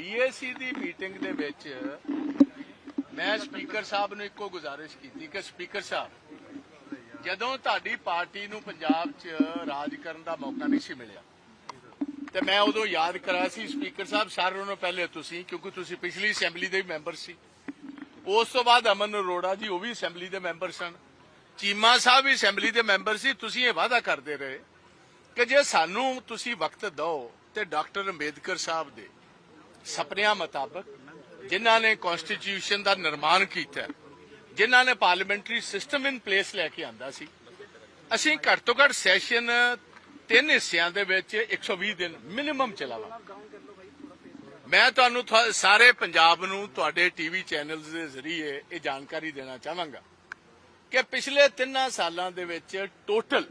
ਬੀਏਸੀ ਦੀ meeting ਦੇ ਵਿੱਚ ਮੈਂ ਸਪੀਕਰ ਸਾਹਿਬ ਨੂੰ ਇੱਕੋ ਗੁਜ਼ਾਰਿਸ਼ ਕੀਤੀ ਕਿ ਸਪੀਕਰ ਸਾਹਿਬ, ਜਦੋਂ ਤੁਹਾਡੀ ਪਾਰਟੀ ਨੂੰ ਪੰਜਾਬ 'ਚ ਰਾਜ ਕਰਨ ਦਾ ਮੌਕਾ ਨਹੀਂ ਸੀ ਮਿਲਿਆ, ਤੇ ਮੈਂ ਉਦੋਂ ਯਾਦ ਕਰਾਇਆ ਸੀ ਸਪੀਕਰ ਸਾਹਿਬ, ਸਾਰਿਆਂ ਨੂੰ ਪਹਿਲੇ ਤੁਸੀਂ, ਕਿਉਂਕਿ ਤੁਸੀਂ ਪਿਛਲੀ ਅਸੈਂਬਲੀ ਦੇ ਮੈਂਬਰ ਸੀ। ਉਸ ਤੋਂ ਬਾਅਦ ਅਮਨ ਅਰੋੜਾ ਜੀ, ਉਹ ਵੀ ਅਸੈਂਬਲੀ ਦੇ ਮੈਂਬਰ ਸਨ। ਚੀਮਾ ਸਾਹਿਬ ਵੀ ਅਸੈਂਬਲੀ ਦੇ ਮੈਂਬਰ ਸੀ। ਤੁਸੀਂ ਇਹ ਵਾਅਦਾ ਕਰਦੇ ਰਹੇ ਕਿ ਜੇ ਸਾਨੂੰ ਤੁਸੀਂ ਵਕਤ ਦਿਓ ਤੇ ਡਾਕਟਰ ਅੰਬੇਦਕਰ ਸਾਹਿਬ ਦੇ ਸੁਪਨਿਆਂ ਮੁਤਾਬਕ ਜਿਨ੍ਹਾਂ ਨੇ ਕਨਸਟੀਟਿਊਸ਼ਨ ਦਾ ਨਿਰਮਾਣ ਕੀਤਾ ਜਿਨ੍ਹਾਂ ਨੇ ਪਾਰਲੀਮੈਂਟਰੀ ਸਿਸਟਮ ਇਨ ਪਲੇਸ ਲੈ ਕੇ ਆਂਦਾ ਸੀ, ਅਸੀਂ ਘੱਟ ਤੋਂ ਘੱਟ ਸੈਸ਼ਨ ਤਿੰਨ ਹਿੱਸਿਆਂ ਦੇ ਵਿੱਚ 120 ਦਿਨ ਮਿਨੀਮਮ ਚਲਾਵਾਂਗੇ। ਮੈਂ ਤੁਹਾਨੂੰ ਸਾਰੇ ਪੰਜਾਬ ਨੂੰ ਤੁਹਾਡੇ ਟੀਵੀ ਚੈਨਲਸ ਦੇ ਜ਼ਰੀਏ ਇਹ ਜਾਣਕਾਰੀ ਦੇਣਾ ਚਾਹਾਂਗਾ ਕਿ ਪਿਛਲੇ ਤਿੰਨਾਂ ਸਾਲਾਂ ਦੇ ਵਿੱਚ ਟੋਟਲ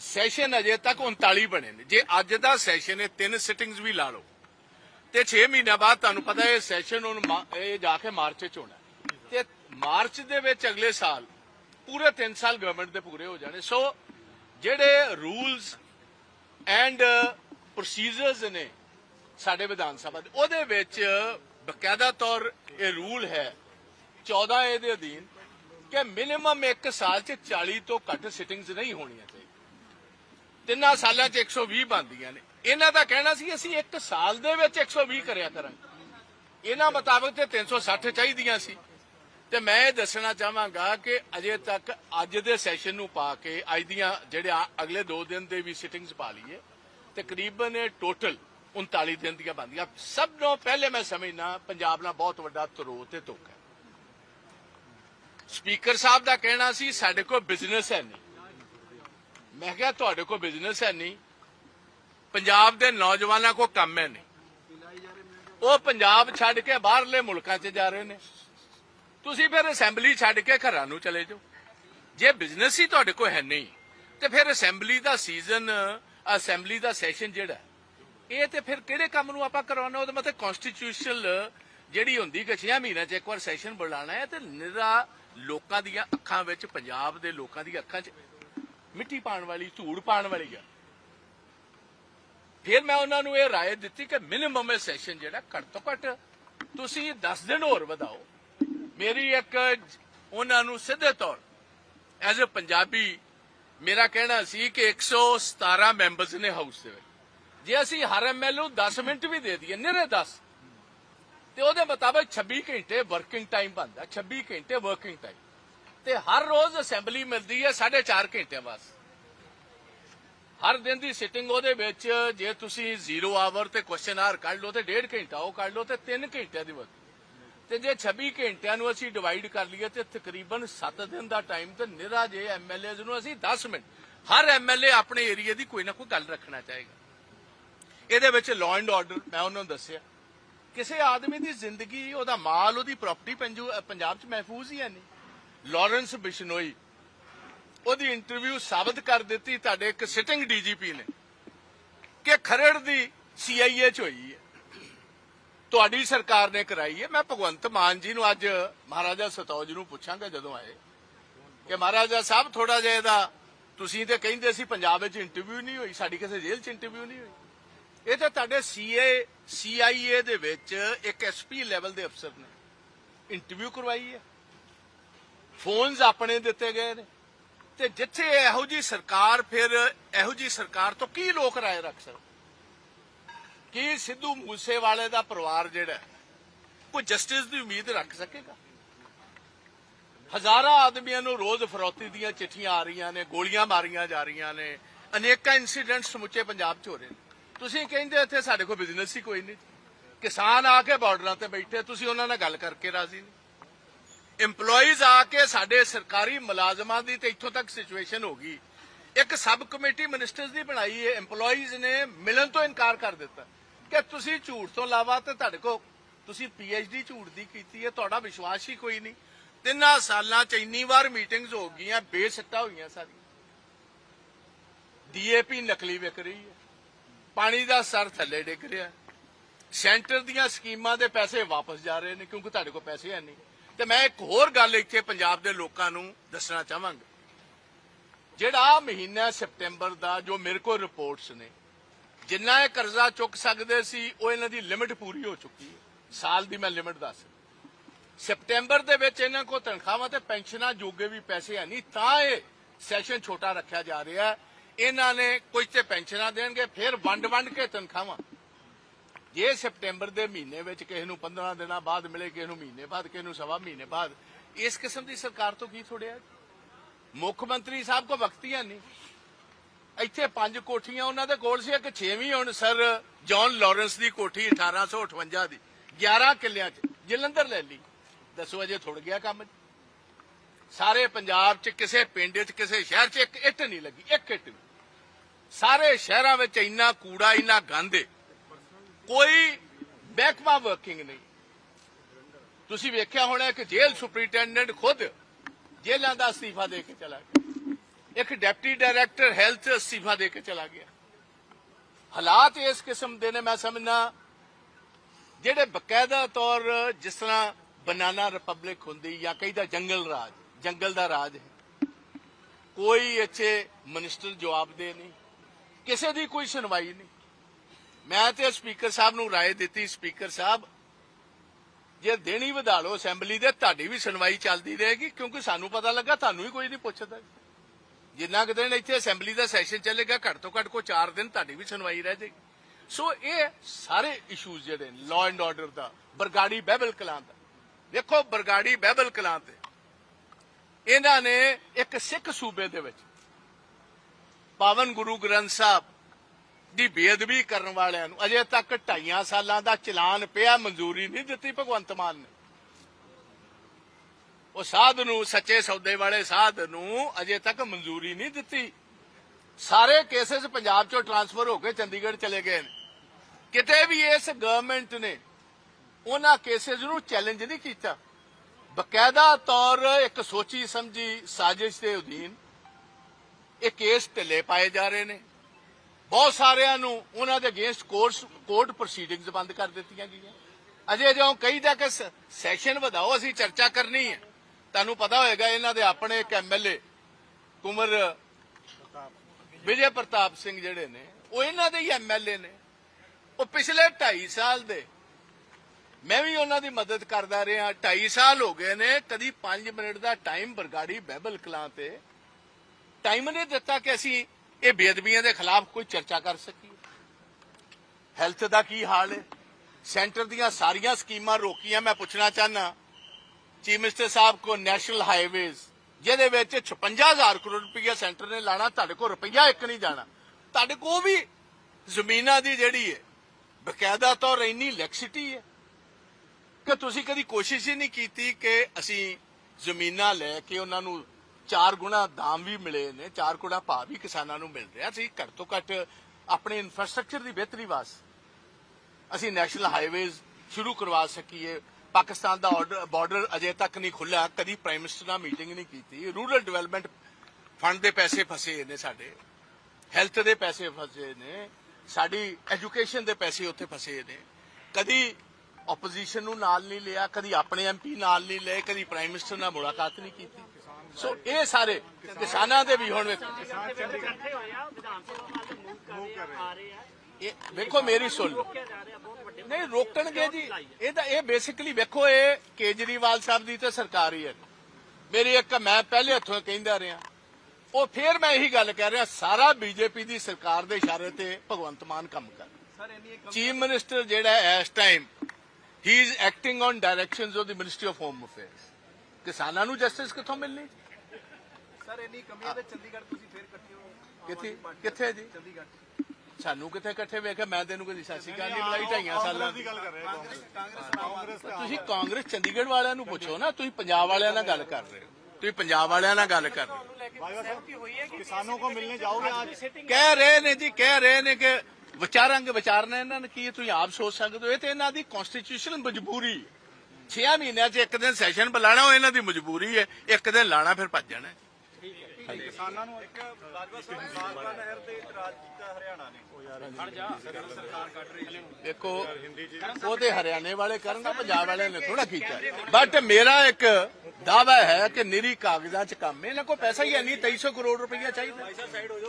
ਸੈਸ਼ਨ ਅਜੇ ਤੱਕ 39 ਬਣੇ ਨੇ। ਜੇ ਅੱਜ ਦਾ ਸੈਸ਼ਨ ਇਹ ਤਿੰਨ ਸਿਟਿੰਗਸ ਵੀ ਲਾ ਲਓ। ਤੇ 6 ਮਹੀਨਿਆਂ ਬਾਅਦ ਤੁਹਾਨੂੰ ਪਤਾ ਇਹ ਸੈਸ਼ਨ ਹੁਣ ਮਾ- ਇਹ ਜਾ ਕੇ ਮਾਰਚ ਚ ਹੋਣਾ ਹੈ। ਤੇ ਮਾਰਚ ਦੇ ਵਿੱਚ ਅਗਲੇ ਸਾਲ ਪੂਰੇ 3 ਸਾਲ ਗਵਰਨਮੈਂਟ ਦੇ ਪੂਰੇ ਹੋ ਜਾਣੇ। ਸੋ ਜਿਹੜੇ ਰੂਲਸ ਐਂਡ ਪ੍ਰੋਸੀਜਰਸ ਨੇ ਸਾਡੇ ਵਿਧਾਨ ਸਭਾ ਦੇ, ਉਹਦੇ ਵਿੱਚ ਬਕਾਇਦਾ ਤੌਰ ਇਹ ਰੂਲ ਹੈ 14 ਏ ਦੇ ਅਧੀਨ ਕਿ ਮਿਨੀਮਮ 1 ਸਾਲ ਚ 40 ਤੋਂ ਘੱਟ ਸਿਟਿੰਗਸ ਨਹੀਂ ਹੋਣੀਆਂ ਚਾਹੀਦੀਆਂ। ਤਿੰਨਾਂ ਸਾਲਾਂ ਚ 120 ਬਣਦੀਆਂ ਨੇ। ਇਹਨਾਂ ਦਾ ਕਹਿਣਾ ਸੀ, ਅਸੀਂ 1 ਸਾਲ ਦੇ ਵਿੱਚ 120 ਕਰਿਆ ਕਰਾਂਗੇ। ਇਹਨਾਂ ਮੁਤਾਬਕ ਤੇ 360 ਚਾਹੀਦੀਆਂ ਸੀ। ਤੇ ਮੈਂ ਇਹ ਦੱਸਣਾ ਚਾਹਾਂਗਾ ਕਿ ਅਜੇ ਤੱਕ ਅੱਜ ਦੇ ਸੈਸ਼ਨ ਨੂੰ ਪਾ ਕੇ, ਅੱਜ ਦੀਆਂ ਜਿਹੜੇ ਅਗਲੇ 2 ਦਿਨ ਦੇ ਵੀ ਸਿਟਿੰਗਸ ਪਾ ਲਈਏ, ਤਕਰੀਬਨ ਇਹ ਟੋਟਲ 39 ਦਿਨ ਦੀਆਂ ਬਣਦੀਆਂ। ਸਭ ਤੋਂ ਪਹਿਲੇ ਮੈਂ ਸਮਝਣਾ ਪੰਜਾਬ ਨਾਲ ਬਹੁਤ ਵੱਡਾ ਤਰੋ ਤੇ ਧੋਖਾ ਹੈ। ਸਪੀਕਰ ਸਾਹਿਬ ਦਾ ਕਹਿਣਾ ਸੀ, ਸਾਡੇ ਕੋਲ ਬਿਜ਼ਨਸ ਹੈ ਨਹੀਂ। ਮੈਂ ਕਿਹਾ, ਤੁਹਾਡੇ ਕੋਲ ਬਿਜ਼ਨਸ ਹੈ ਨਹੀਂ। ਪੰਜਾਬ ਦੇ ਨੌਜਵਾਨਾਂ ਕੋਲ ਕੰਮ ਹੈ ਨਹੀਂ। ਉਹ ਪੰਜਾਬ ਛੱਡ ਕੇ ਬਾਹਰਲੇ ਮੁਲਕਾਂ 'ਚ ਜਾ ਰਹੇ ਨੇ। ਤੁਸੀਂ ਫਿਰ ਅਸੈਂਬਲੀ ਛੱਡ ਕੇ ਘਰਾਂ ਨੂੰ ਚਲੇ ਜਾਓ। ਜੇ ਬਿਜ਼ਨਸ ਹੀ ਤੁਹਾਡੇ ਕੋਲ ਹੈ ਨਹੀਂ, ਤੇ ਫਿਰ ਅਸੈਂਬਲੀ ਦਾ ਸੀਜ਼ਨ, ਅਸੈਂਬਲੀ ਦਾ ਸੈਸ਼ਨ ਜਿਹੜਾ ਇਹ ਤੇ ਫਿਰ ਕਿਹੜੇ ਕੰਮ ਨੂੰ ਆਪਾਂ ਕਰਾਉਣਾ ਉਹਦੇ ਮਤਲਬ ਕਨਸਟੀਟਿਊਸ਼ਨਲ ਜਿਹੜੀ ਹੁੰਦੀ ਕਿ 6 ਮਹੀਨਿਆਂ 'ਚ ਇੱਕ ਵਾਰ ਸੈਸ਼ਨ ਬੁਲਾਣਾ ਹੈ ਤੇ ਨਿਰਾ ਲੋਕਾਂ ਦੀਆਂ ਅੱਖਾਂ ਵਿੱਚ, ਪੰਜਾਬ ਦੇ ਲੋਕਾਂ ਦੀਆਂ ਅੱਖਾਂ 'ਚ ਮਿੱਟੀ ਪਾਣ ਵਾਲੀ, ਧੂੜ ਪਾਣ ਵਾਲੀ ਆ। ਫਿਰ ਮੈਂ ਉਹਨਾਂ ਨੂੰ ਇਹ رائے ਦਿੱਤੀ ਕਿ ਮਿਨੀਮਮ ਇਹ ਸੈਸ਼ਨ ਜਿਹੜਾ ਘੱਟ ਤੋਂ ਘੱਟ ਤੁਸੀਂ 10 ਦਿਨ ਹੋਰ ਵਧਾਓ ਮੇਰੀ ਇੱਕ ਉਹਨਾਂ ਨੂੰ ਸਿੱਧੇ ਤੌਰ ਐਜ਼ ਅ ਪੰਜਾਬੀ ਮੇਰਾ ਕਹਿਣਾ ਸੀ ਕਿ 117 ਮੈਂਬਰਸ ਨੇ ਹਾਊਸ ਦੇ ਵਿੱਚ ਜੇ ਅਸੀਂ ਹਰ ਐਮਐਲਏ ਨੂੰ 10 ਮਿੰਟ ਵੀ ਦੇ ਦਈਏ ਨਿਰੇ 10 ਤੇ ਉਹਦੇ ਮੁਤਾਬਕ 26 ਘੰਟੇ ਵਰਕਿੰਗ ਟਾਈਮ ਬਣਦਾ 26 ਘੰਟੇ ਵਰਕਿੰਗ ਟਾਈਮ ਤੇ ਹਰ ਰੋਜ਼ ਅਸੈਂਬਲੀ ਮਿਲਦੀ ਹੈ 4.5 ਘੰਟਿਆਂ ਵਾਸਤੇ ਹਰ ਦਿਨ ਦੀ ਸਿਟਿੰਗ ਉਹਦੇ ਵਿੱਚ, ਜੇ ਤੁਸੀਂ 0 ਆਵਰ ਤੇ ਕੁਐਸਚਨ ਆਰ ਕੱਢ ਲਓ ਤੇ 1.5 ਘੰਟਾ ਉਹ ਕੱਢ ਲਓ ਤੇ 3 ਘੰਟਿਆਂ ਦੀ ਵਰਕ ਤੇ ਜੇ 26 ਘੰਟਿਆਂ ਨੂੰ ਅਸੀਂ ਡਿਵਾਈਡ ਕਰ ਲਈਏ ਤੇ ਤਕਰੀਬਨ 7 ਦਿਨ ਦਾ ਟਾਈਮ ਤੇ ਨਿਰਾ ਜੇ ਐਮਐਲਏਜ਼ ਨੂੰ ਅਸੀਂ 10 ਮਿੰਟ, ਹਰ ਐਮਐਲਏ ਆਪਣੇ ਏਰੀਆ ਦੀ ਕੋਈ ਨਾ ਕੋਈ ਗੱਲ ਰੱਖਣਾ ਚਾਹੇਗਾ ਇਹਦੇ ਵਿੱਚ ਲਾਅ ਐਂਡ ਆਰਡਰ ਮੈਂ ਉਹਨਾਂ ਨੂੰ ਦੱਸਿਆ। ਕਿਸੇ ਆਦਮੀ ਦੀ ਜ਼ਿੰਦਗੀ, ਉਹਦਾ ਮਾਲ, ਉਹਦੀ ਪ੍ਰਾਪਰਟੀ ਪੰਜਾਬ 'ਚ ਮਹਿਫੂਜ਼ ਹੀ ਹੈ ਨਹੀਂ। ਲਾਰੈਂਸ ਬਿਸ਼ਨੋਈ ਉਹਦੀ ਇੰਟਰਵਿਊ ਸਾਬਤ ਕਰ ਦਿੱਤੀ ਤੁਹਾਡੇ ਇੱਕ ਸਿਟਿੰਗ ਡੀਜੀਪੀ ਨੇ, ਕਿ ਖਰੜ ਦੀ ਸੀਆਈਏ 'ਚ ਹੋਈ ਹੈ। ਤੁਹਾਡੀ ਸਰਕਾਰ ਨੇ ਕਰਾਈ ਹੈ। ਮੈਂ ਭਗਵੰਤ ਮਾਨ ਜੀ ਨੂੰ ਅੱਜ ਮਹਾਰਾਜਾ ਸਤੌਜ ਨੂੰ ਪੁੱਛਾਂਗਾ ਜਦੋਂ ਆਏ, ਕਿ ਮਹਾਰਾਜਾ ਸਾਹਿਬ ਥੋੜਾ ਜਿਹਾ ਇਹਦਾ ਤੁਸੀਂ ਤੇ ਕਹਿੰਦੇ ਸੀ ਪੰਜਾਬ ਵਿੱਚ ਇੰਟਰਵਿਊ ਨਹੀਂ ਹੋਈ, ਸਾਡੀ ਕਿਸੇ ਜੇਲ੍ਹ 'ਚ ਇੰਟਰਵਿਊ ਨਹੀਂ ਹੋਈ। ਇਹ ਤਾਂ ਤੁਹਾਡੇ ਸੀਏ ਸੀਆਈਏ ਦੇ ਵਿੱਚ ਇੱਕ ਐਸਪੀ ਲੈਵਲ ਦੇ ਅਫਸਰ ਨੇ। ਇੰਟਰਵਿਊ ਕਰਵਾਈ ਹੈ। ਫੋਨਸ ਆਪਣੇ ਦਿੱਤੇ ਗਏ ਨੇ। ਤੇ ਜਿੱਥੇ ਇਹੋ ਜੀ ਸਰਕਾਰ ਫਿਰ ਇਹੋ ਜੀ ਸਰਕਾਰ ਤੋਂ ਕੀ ਲੋਕ ਰਾਏ ਰੱਖ ਸਕਦੇ ਕੀ ਸਿੱਧੂ ਮੂਸੇਵਾਲੇ ਦਾ ਪਰਿਵਾਰ ਜਿਹੜਾ ਹੈ, ਕੋਈ ਜਸਟਿਸ ਦੀ ਉਮੀਦ ਰੱਖ ਸਕੇਗਾ? ਹਜ਼ਾਰਾਂ ਆਦਮੀਆਂ ਨੂੰ ਰੋਜ਼ ਫਰੌਤੀ ਦੀਆਂ ਚਿੱਠੀਆਂ ਆ ਰਹੀਆਂ ਨੇ ਗੋਲੀਆਂ ਮਾਰੀਆਂ ਜਾ ਰਹੀਆਂ ਨੇ ਅਨੇਕਾਂ ਇਨਸੀਡੈਂਟ ਸਮੁੱਚੇ ਪੰਜਾਬ 'ਚ ਹੋ ਰਹੇ ਨੇ। ਤੁਸੀਂ ਕਹਿੰਦੇ ਇੱਥੇ ਸਾਡੇ ਕੋਲ ਬਿਜ਼ਨਸ ਹੀ ਕੋਈ ਨਹੀਂ। ਕਿਸਾਨ ਆ ਕੇ ਬਾਰਡਰਾਂ ਤੇ ਬੈਠੇ ਤੁਸੀਂ ਉਹਨਾਂ ਨਾਲ ਗੱਲ ਕਰਕੇ ਰਾਜ਼ੀ ਨਹੀਂ। EMPLOYEES ਆ ਕੇ ਸਾਡੇ ਸਰਕਾਰੀ ਮੁਲਾਜ਼ਮਾਂ ਦੀ ਤੇ ਇੱਥੋਂ ਤੱਕ ਸਿਚੁਏਸ਼ਨ ਹੋ ਗਈ। ਇੱਕ ਸਬ ਕਮੇਟੀ ਮਿਨਿਸਟਰਸ ਦੀ ਬਣਾਈ ਹੈ। EMPLOYEES ਨੇ ਮਿਲਣ ਤੋਂ ਇਨਕਾਰ ਕਰ ਦਿੱਤਾ। ਕਿ ਤੁਸੀਂ ਝੂਠ ਤੋਂ ਇਲਾਵਾ ਤੇ ਤੁਹਾਡੇ ਕੋਲ ਤੁਸੀਂ PhD ਝੂਠ ਦੀ ਕੀਤੀ ਹੈ, ਤੁਹਾਡਾ ਵਿਸ਼ਵਾਸ ਹੀ ਕੋਈ ਨਹੀਂ। ਤਿੰਨਾਂ ਸਾਲਾਂ ਚ ਇੰਨੀ ਵਾਰ ਮੀਟਿੰਗਸ ਹੋ ਗਈਆਂ, ਬੇਸਿੱਟਾ ਹੋਈਆਂ ਸਾਰੀਆਂ। ਡੀਏਪੀ ਨਕਲੀ ਵਿਕ ਰਹੀ ਹੈ। ਪਾਣੀ ਦਾ ਸਰ ਥੱਲੇ ਡਿੱਗ ਰਿਹਾ। ਸੈਂਟਰ ਦੀਆਂ ਸਕੀਮਾਂ ਦੇ ਪੈਸੇ ਵਾਪਸ ਜਾ ਰਹੇ ਨੇ, ਕਿਉਂਕਿ ਤੁਹਾਡੇ ਕੋਲ ਪੈਸੇ ਹੈ ਨਹੀਂ। ਤੇ ਮੈਂ ਇੱਕ ਹੋਰ ਗੱਲ ਇੱਥੇ ਪੰਜਾਬ ਦੇ ਲੋਕਾਂ ਨੂੰ ਦੱਸਣਾ ਚਾਹਾਂਗਾ। ਜਿਹੜਾ ਮਹੀਨਾ ਸਪਟੈਂਬਰ ਦਾ, ਜੋ ਮੇਰੇ ਕੋਲ ਰਿਪੋਰਟਸ ਨੇ, ਜਿੰਨਾ ਇਹ ਕਰਜ਼ਾ ਚੁੱਕ ਸਕਦੇ ਸੀ, ਉਹ ਇਹਨਾਂ ਦੀ ਲਿਮਿਟ ਪੂਰੀ ਹੋ ਚੁੱਕੀ ਹੈ। ਸਾਲ ਦੀ ਮੈਂ ਲਿਮਿਟ ਦੱਸ ਸਪਟੈਂਬਰ ਦੇ ਵਿੱਚ ਇਹਨਾਂ ਕੋ ਤਨਖਾਹਾਂ ਤੇ ਪੈਨਸ਼ਨਾਂ ਜੋਗੇ ਵੀ ਪੈਸੇ ਹੈ ਨਹੀਂ, ਤਾਂ ਇਹ ਸੈਸ਼ਨ ਛੋਟਾ ਰੱਖਿਆ ਜਾ ਰਿਹਾ ਇਹਨਾਂ ਨੇ ਕੁਝ ਤੇ ਪੈਨਸ਼ਨਾਂ ਦੇਣਗੇ, ਫਿਰ ਵੰਡ ਵੰਡ ਕੇ ਤਨਖਾਹਾਂ। ਜੇ ਸਪਟੈਂਬਰ ਦੇ ਮਹੀਨੇ ਵਿੱਚ ਕਿਸੇ ਨੂੰ 15 ਦਿਨਾਂ ਬਾਅਦ ਮਿਲੇ, ਕਿਸੇ ਨੂੰ ਮਹੀਨੇ ਬਾਅਦ, ਕਿਸੇ ਨੂੰ ਸਵਾ ਮਹੀਨੇ ਬਾਅਦ, ਇਸ ਕਿਸਮ ਦੀ ਸਰਕਾਰ ਤੋਂ ਕੀ ਥੋੜਿਆ ਮੁੱਖ ਮੰਤਰੀ ਸਾਹਿਬ ਕੋ ਵਕਤੀਆਂ ਹੈ ਨਹੀਂ। ਇੱਥੇ ਪੰਜ ਕੋਠੀਆਂ ਉਹਨਾਂ ਦੇ ਕੋਲ ਸੀ, ਇੱਕ ਛੇਵੀਂ ਹੁਣ ਸਰ ਜੌਨ ਲਾਰੈਂਸ ਦੀ ਕੋਠੀ 1858 ਦੀ 11 ਕਿੱਲਿਆਂ 'ਚ। ਜਲੰਧਰ ਲੈ ਲਈ। ਦੱਸੋ ਅਜੇ ਥੁੜ ਗਿਆ ਕੰਮ ਸਾਰੇ ਪੰਜਾਬ 'ਚ, ਕਿਸੇ ਪਿੰਡ 'ਚ, ਕਿਸੇ ਸ਼ਹਿਰ 'ਚ ਇੱਕ ਇੱਟ ਨਹੀਂ ਲੱਗੀ, ਇੱਕ ਇੱਟ ਵੀ ਸਾਰੇ ਸ਼ਹਿਰਾਂ ਵਿੱਚ ਇੰਨਾ ਕੂੜਾ, ਇੰਨਾ ਗੰਦ ਏ। ਕੋਈ ਬੈਕਵਾ ਵਰਕਿੰਗ ਨਹੀਂ। ਤੁਸੀਂ ਵੇਖਿਆ ਹੋਣਾ ਕਿ ਜੇਲ੍ਹ ਸੁਪਰੀਟੈਂਡੈਂਟ ਖੁਦ ਜੇਲ੍ਹਾਂ ਦਾ ਅਸਤੀਫਾ ਦੇ ਕੇ ਚਲਾ ਗਿਆ। ਇੱਕ ਡਿਪਟੀ ਡਾਇਰੈਕਟਰ ਹੈਲਥ ਅਸਤੀਫਾ ਦੇ ਕੇ ਚਲਾ ਗਿਆ। ਹਾਲਾਤ ਇਸ ਕਿਸਮ ਦੇ ਨੇ, ਮੈਂ ਸਮਝਣਾ ਜਿਹੜੇ ਬਕਾਇਦਾ ਤੌਰ ਜਿਸ ਤਰ੍ਹਾਂ ਬਨਾਨਾ ਰਿਪਬਲਿਕ ਹੁੰਦੀ ਜਾਂ ਕਹਿੰਦਾ ਜੰਗਲ ਰਾਜ, ਜੰਗਲ ਦਾ ਰਾਜ ਹੈ। ਕੋਈ ਇੱਥੇ ਮਿਨਿਸਟਰ ਜਵਾਬ ਦੇ ਨਹੀਂ। ਕਿਸੇ ਦੀ ਕੋਈ ਸੁਣਵਾਈ ਨਹੀਂ। ਮੈਂ ਤੇ ਸਪੀਕਰ ਸਾਹਿਬ ਨੂੰ رائے ਦਿੱਤੀ ਸਪੀਕਰ ਸਾਹਿਬ ਜੇ ਦੇਣੀ ਵਧਾ ਲਓ ਅਸੈਂਬਲੀ ਦੇ ਤੁਹਾਡੀ ਵੀ ਸੁਣਵਾਈ ਚੱਲਦੀ ਰਹੇਗੀ ਕਿਉਂਕਿ ਸਾਨੂੰ ਪਤਾ ਲੱਗਾ ਤੁਹਾਨੂੰ ਹੀ ਕੋਈ ਨਹੀਂ ਪੁੱਛਦਾ ਜਿੰਨਾ ਕੁ ਦਿਨ ਇੱਥੇ ਅਸੈਂਬਲੀ ਦਾ ਸੈਸ਼ਨ ਚੱਲੇਗਾ ਘੱਟ ਤੋਂ ਘੱਟ ਕੋ 4 ਦਿਨ ਤੁਹਾਡੀ ਵੀ ਸੁਣਵਾਈ ਰਹਿ ਜਾਏਗੀ ਸੋ ਇਹ ਸਾਰੇ ਇਸ਼ੂਜ਼ ਜਿਹੜੇ ਲਾਅ ਐਂਡ ਆਰਡਰ ਦਾ ਬਰਗਾੜੀ ਬਹਿਬਲ ਕਲਾਂ ਦਾ ਦੇਖੋ ਬਰਗਾੜੀ ਬਹਿਬਲ ਕਲਾਂ ਤੇ ਇਹਨਾਂ ਨੇ ਇੱਕ ਸਿੱਖ ਸੂਬੇ ਦੇ ਵਿੱਚ ਪਾਵਨ ਗੁਰੂ ਗ੍ਰੰਥ ਸਾਹਿਬ ਦੀ ਬੇਅਦਬੀ ਕਰਨ ਵਾਲਿਆਂ ਨੂੰ ਅਜੇ ਤੱਕ 2.5 ਸਾਲਾਂ ਦਾ ਚਲਾਨ ਪਿਆ, ਮਨਜ਼ੂਰੀ ਨਹੀਂ ਦਿੱਤੀ ਭਗਵੰਤ ਮਾਨ ਨੇ। ਉਹ ਸਾਧ ਨੂੰ, ਸੱਚੇ ਸੌਦੇ ਵਾਲੇ ਸਾਧ ਨੂੰ ਅਜੇ ਤੱਕ ਮਨਜ਼ੂਰੀ ਨਹੀਂ ਦਿੱਤੀ। ਸਾਰੇ ਕੇਸਸ ਪੰਜਾਬ ਚੋਂ ਟਰਾਂਸਫਰ ਹੋ ਕੇ ਚੰਡੀਗੜ੍ਹ ਚਲੇ ਗਏ ਨੇ। ਕਿਤੇ ਵੀ ਇਸ ਗਵਰਨਮੈਂਟ ਨੇ ਉਹਨਾਂ ਕੇਸਸ ਨੂੰ ਚੈਲੰਜ ਨਹੀਂ ਕੀਤਾ। ਬਕਾਇਦਾ ਤੌਰ ਇੱਕ ਸੋਚੀ ਸਮਝੀ ਸਾਜ਼ਿਸ਼ ਦੇ ਅਧੀਨ ਇਹ ਕੇਸ ਢਿੱਲੇ ਪਾਏ ਜਾ ਰਹੇ ਨੇ। ਬਹੁਤ ਸਾਰਿਆਂ ਨੂੰ ਉਹਨਾਂ ਦੇ ਅਗੇਂਸਟ ਕੋਰਟ ਕੋਰਟ ਪ੍ਰੋਸੀਡਿੰਗਸ ਬੰਦ ਕਰ ਦਿੱਤੀਆਂ ਗਈਆਂ। ਅਜੇ ਜਿਉਂ ਕਹੀਦਾ ਕਿ ਸ- ਸੈਸ਼ਨ ਵਧਾਓ, ਅਸੀਂ ਚਰਚਾ ਕਰਨੀ ਹੈ। ਤੁਹਾਨੂੰ ਪਤਾ ਹੋਏਗਾ ਇਹਨਾਂ ਦੇ ਆਪਣੇ ਇੱਕ ਐਮਐਲਏ ਕੁਮਰ ਵਿਜੇ ਪ੍ਰਤਾਪ ਸਿੰਘ ਜਿਹੜੇ ਨੇ, ਉਹ ਇਹਨਾਂ ਦੇ ਹੀ ਐਮਐਲਏ ਨੇ। ਉਹ ਪਿਛਲੇ 2.5 ਸਾਲ ਦੇ। ਮੈਂ ਵੀ ਉਹਨਾਂ ਦੀ ਮਦਦ ਕਰਦਾ ਰਿਹਾ। 2.5 ਸਾਲ ਹੋ ਗਏ ਨੇ, ਕਦੀ 5 ਮਿੰਟ ਦਾ ਟਾਈਮ ਬਰਗਾੜੀ ਬਹਿਬਲ ਕਲਾਂ ਤੇ। ਟਾਈਮ ਨਹੀਂ ਦਿੱਤਾ ਕਿ ਅਸੀਂ ਇਹ ਬੇਅਦਬੀਆਂ ਦੇ ਖਿਲਾਫ ਕੋਈ ਚਰਚਾ ਕਰ ਸਕੀਏ ਹੈਲਥ ਦਾ ਕੀ ਹਾਲ ਹੈ? ਸੈਂਟਰ ਦੀਆਂ ਸਾਰੀਆਂ ਸਕੀਮਾਂ ਰੋਕੀਆਂ ਮੈਂ ਪੁੱਛਣਾ ਚਾਹਨਾ ਚੀਫ ਮਿਨਿਸਟਰ ਸਾਹਿਬ ਕੋ ਨੈਸ਼ਨਲ ਹਾਈਵੇਜ਼ ਜਿਹਦੇ ਵਿੱਚ 56000 ਕਰੋੜ ਰੁਪਈਆ ਸੈਂਟਰ ਨੇ ਲਾਣਾ, ਤੁਹਾਡੇ ਕੋਲ ਰੁਪਈਆ ਇੱਕ ਨਹੀਂ ਜਾਣਾ। ਤੁਹਾਡੇ ਕੋਲ ਵੀ ਜ਼ਮੀਨਾਂ ਦੀ ਜਿਹੜੀ ਹੈ, ਬਕਾਇਦਾ ਤੌਰ ਇੰਨੀ ਲੈਕਸਿਟੀ ਹੈ ਕਿ ਤੁਸੀਂ ਕਦੀ ਕੋਸ਼ਿਸ਼ ਹੀ ਨਹੀਂ ਕੀਤੀ ਕਿ ਅਸੀਂ ਜ਼ਮੀਨਾਂ ਲੈ ਕੇ ਉਹਨਾਂ ਨੂੰ ਚਾਰ ਗੁਣਾ ਦਾਮ ਵੀ ਮਿਲੇ ਨੇ, ਚਾਰ ਗੁਣਾ ਭਾਅ ਵੀ ਕਿਸਾਨਾਂ ਨੂੰ ਮਿਲ ਰਿਹਾ। ਸੀ ਘੱਟ ਤੋਂ ਘੱਟ ਆਪਣੇ ਇਨਫਰਾਸਟ੍ਰਕਚਰ ਦੀ ਬਿਹਤਰੀ ਵਾਸਤੇ ਅਸੀਂ ਨੈਸ਼ਨਲ ਹਾਈਵੇਜ਼ ਸ਼ੁਰੂ ਕਰਵਾ ਸਕੀਏ। ਪਾਕਿਸਤਾਨ ਦਾ ਬਾਰਡਰ ਅਜੇ ਤੱਕ ਨਹੀਂ ਖੁੱਲਿਆ ਕਦੀ ਪ੍ਰਾਈਮ ਮਿਨਿਸਟਰ ਨਾਲ ਮੀਟਿੰਗ ਨਹੀਂ ਕੀਤੀ। ਰੂਰਲ ਡਿਵੈਲਪਮੈਂਟ ਫੰਡ ਦੇ ਪੈਸੇ ਫਸੇ ਨੇ ਸਾਡੇ। ਹੈਲਥ ਦੇ ਪੈਸੇ ਫਸੇ ਨੇ। ਸਾਡੀ ਐਜੂਕੇਸ਼ਨ ਦੇ ਪੈਸੇ ਉੱਥੇ ਫਸੇ ਨੇ। ਕਦੀ ਆਪੋਜੀਸ਼ਨ ਨੂੰ ਨਾਲ ਨਹੀਂ ਲਿਆ, ਕਦੀ ਆਪਣੇ ਐਮਪੀ ਨਾਲ ਨਹੀਂ ਲਏ, ਕਦੀ ਪ੍ਰਾਈਮ ਮਿਨਿਸਟਰ ਨਾਲ ਮੁਲਾਕਾਤ ਨਹੀਂ ਕੀਤੀ। ਸੋ ਇਹ ਸਾਰੇ ਕਿਸਾਨਾਂ ਦੇ ਵੀ ਹੁਣ ਵੇਖੋ ਇਹ ਵੇਖੋ ਮੇਰੀ ਸੁਣ ਲਓ। ਨਹੀਂ, ਰੋਕਣਗੇ ਜੀ। ਇਹ ਤਾਂ ਇਹ ਬੇਸਿਕਲੀ ਵੇਖੋ ਇਹ ਕੇਜਰੀਵਾਲ ਸਾਹਿਬ ਦੀ ਤਾਂ ਸਰਕਾਰ ਹੀ ਹੈ। ਮੇਰੀ ਇੱਕ ਮੈਂ ਪਹਿਲੇ ਹੱਥੋਂ ਕਹਿੰਦਾ ਰਿਹਾ। ਉਹ ਫੇਰ ਮੈਂ ਇਹੀ ਗੱਲ ਕਹਿ ਰਿਹਾ, ਸਾਰਾ ਬੀਜੇਪੀ ਦੀ ਸਰਕਾਰ ਦੇ ਇਸ਼ਾਰੇ ਤੇ ਭਗਵੰਤ ਮਾਨ ਕੰਮ ਕਰ। ਚੀਫ ਮਿਨਿਸਟਰ ਜਿਹੜਾ ਇਸ time he is acting on directions of the ministry of home affairs ਕਿਸਾਨਾਂ ਨੂੰ ਜਸਟਿਸ ਕਿੱਥੋਂ ਮਿਲਣੀ? ਸਰ ਇੰਨੀ ਕਮੀ ਹੈ ਚੰਡੀਗੜ੍ਹ ਤੁਸੀਂ ਫੇਰ ਇਕੱਠੇ ਹੋ? ਕਿੱਥੇ ਕਿੱਥੇ ਜੀ? ਚੰਡੀਗੜ੍ਹ। ਸਾਨੂੰ ਕਿੱਥੇ ਇਕੱਠੇ ਵੇਖਿਆ? ਮੈਂ ਤੈਨੂੰ ਕੋਈ ਸਾਸੀ ਗੱਲ ਨਹੀਂ ਬੁਲਾਈ ਢਾਈਆਂ ਸਾਲਾਂ ਦੀ ਗੱਲ ਕਰ ਰਹੇ ਕਾਂਗਰਸ ਤੁਸੀਂ ਕਾਂਗਰਸ ਚੰਡੀਗੜ੍ਹ ਵਾਲਿਆਂ ਨੂੰ ਪੁੱਛੋ ਨਾ ਤੁਸੀਂ ਪੰਜਾਬ ਵਾਲਿਆਂ ਨਾਲ ਗੱਲ ਕਰ ਰਹੇ ਹੋ। ਤੁਸੀਂ ਪੰਜਾਬ ਵਾਲਿਆਂ ਨਾਲ ਗੱਲ ਕਰ ਰਹੇ ਹੋ। ਕਿਸਾਨੋਂ ਕੋ ਮਿਲਨੇ ਜਾਓਗੇ ਅੱਜ? ਕਹਿ ਰਹੇ ਨੇ ਜੀ ਕਹਿ ਰਹੇ ਨੇ ਕਿ ਵਿਚਾਰਾਂਗੇ ਵਿਚਾਰਨਾ ਇਹਨਾਂ ਨੇ ਕੀ ਤੁਸੀਂ ਆਪ ਸੋਚ ਸਕਦੇ ਹੋ। ਇਹ ਤੇ ਇਹਨਾਂ ਦੀ ਕਨਸਟੀਟਿਊਸ਼ਨਲ ਮਜਬੂਰੀ ਹੈ। 6 ਮਹੀਨਿਆਂ 'ਚ ਇੱਕ ਦਿਨ ਸੈਸ਼ਨ ਬੁਲਾਣਾ ਉਹ ਇਹਨਾਂ ਦੀ ਮਜਬੂਰੀ ਹੈ ਇੱਕ ਦਿਨ ਲਾਣਾ ਫਿਰ ਭੱਜ ਜਾਣਾ। ਕਿਸਾਨਾਂ ਨੂੰ ਇੱਕ ਬਾਜਵਾ ਸਾਹਿਬ ਮਾਲਵਾ ਨਹਿਰ ਤੇ ਇਤਰਾਜ਼ ਕੀਤਾ ਹਰਿਆਣਾ ਨੇ। ਉਹ ਯਾਰ ਖੜ ਜਾ ਸਰਕਾਰ ਕੱਢ ਰਹੀ ਹੈ ਦੇਖੋ ਉਹ ਤੇ ਹਰਿਆਣੇ ਵਾਲੇ ਕਰਨਗੇ ਪੰਜਾਬ ਵਾਲਿਆਂ ਨੇ ਥੋੜਾ ਕੀਤਾ ਬਟ ਮੇਰਾ ਇੱਕ ਦਾਵਾ ਹੈ ਕਿ ਨਿਰੀ ਕਾਗਜ਼ਾਂ 'ਚ ਕੰਮ ਹੈ। ਇਹਨਾਂ ਕੋਲ ਪੈਸਾ ਹੀ ਹੈ ਨਹੀਂ 2300 ਕਰੋੜ ਰੁਪਈਆ ਚਾਹੀਦਾ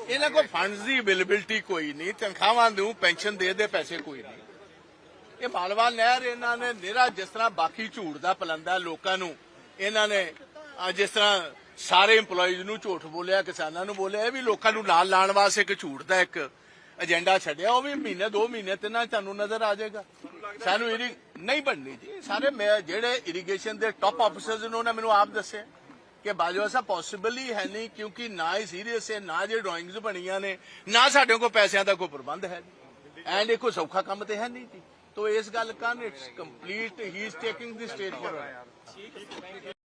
ਇਹਨਾਂ ਕੋਲ ਫੰਡਸ ਦੀ ਅਵੇਲੇਬਿਲਟੀ ਕੋਈ ਨਹੀਂ ਤਨਖਾਹਾਂ ਨੂੰ ਪੈਨਸ਼ਨ ਦੇ ਦੇ ਪੈਸੇ ਕੋਈ ਨਹੀਂ। ਇਹ ਮਾਲਵਾ ਨਹਿਰ ਇਹਨਾਂ ਨੇ ਨਿਹਰਾ ਜਿਸ ਤਰ੍ਹਾਂ ਬਾਕੀ ਝੂਠ ਦਾ ਪਲੰਦਾ ਲੋਕਾਂ ਨੂੰ, ਇਹਨਾਂ ਨੇ ਜਿਸ ਤਰ੍ਹਾਂ ਸਾਰੇ EMPLOYEES ਨੂੰ ਝੂਠ ਬੋਲਿਆ, ਕਿਸਾਨਾਂ ਨੂੰ ਬੋਲਿਆ, ਇਹ ਵੀ ਲੋਕਾਂ ਨੂੰ ਨਾਲ ਲਾਣ ਵਾਸਤੇ ਇੱਕ ਝੂਠ ਦਾ ਇੱਕ ਏਜੰਡਾ ਛੱਡਿਆ, ਉਹ ਵੀ ਮਹੀਨੇ, ਦੋ ਮਹੀਨੇ ਤਿੰਨਾਂ 'ਚ ਤੁਹਾਨੂੰ ਨਜ਼ਰ ਆ ਜਾਏਗਾ। ਸਾਨੂੰ ਇਰੀ, ਨਹੀਂ ਬਣਨੀ ਜੀ, ਸਾਰੇ ਜਿਹੜੇ ਇਰੀਗੇਸ਼ਨ ਦੇ ਟਾਪ ਆਫੀਸਰਸ ਨੇ, ਉਹਨਾਂ ਮੈਨੂੰ ਆਪ ਦੱਸਿਆ ਕਿ ਬਾਜਵਾ ਸਾਹਿਬ ਪੋਸੀਬਲ ਹੀ ਹੈ ਨਹੀਂ, ਕਿਉਂਕਿ ਨਾ ਹੀ ਸੀਰੀਅਸ ਹੈ, ਨਾ ਜੇ ਡਰਾਇੰਗਸ ਬਣੀਆਂ ਨੇ, ਨਾ ਸਾਡੇ ਕੋਲ ਪੈਸਿਆਂ ਦਾ ਕੋਈ ਪ੍ਰਬੰਧ ਹੈ ਐਂਡ ਇਹ ਕੋਈ ਸੌਖਾ ਕੰਮ ਤੇ ਹੈ ਨਹੀਂ ਜੀ। तो इस गल कन it's complete he is taking the stage forward